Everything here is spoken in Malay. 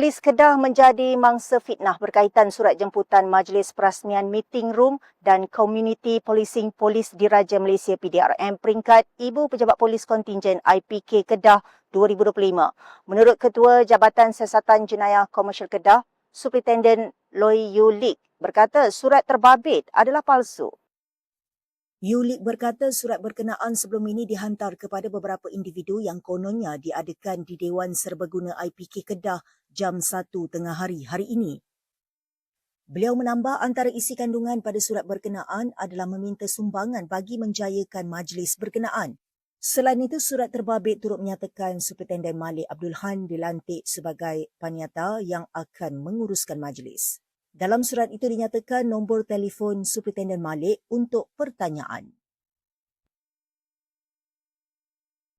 Polis Kedah menjadi mangsa fitnah berkaitan surat jemputan Majlis Perasmian Meeting Room dan Community Policing Polis Diraja Malaysia PDRM peringkat Ibu Pejabat Polis Kontingen IPK Kedah 2025. Menurut Ketua Jabatan Siasatan Jenayah Komersial Kedah, Superintendent Loy Yu Lik berkata surat terbabit adalah palsu. Yulik berkata surat berkenaan sebelum ini dihantar kepada beberapa individu yang kononnya diadakan di Dewan Serbaguna IPK Kedah jam 1 tengah hari hari ini. Beliau menambah antara isi kandungan pada surat berkenaan adalah meminta sumbangan bagi menjayakan majlis berkenaan. Selain itu, surat terbabit turut menyatakan Superintendent Malik Abdul Han dilantik sebagai paniata yang akan menguruskan majlis. Dalam surat itu dinyatakan nombor telefon Superintendent Malik untuk pertanyaan.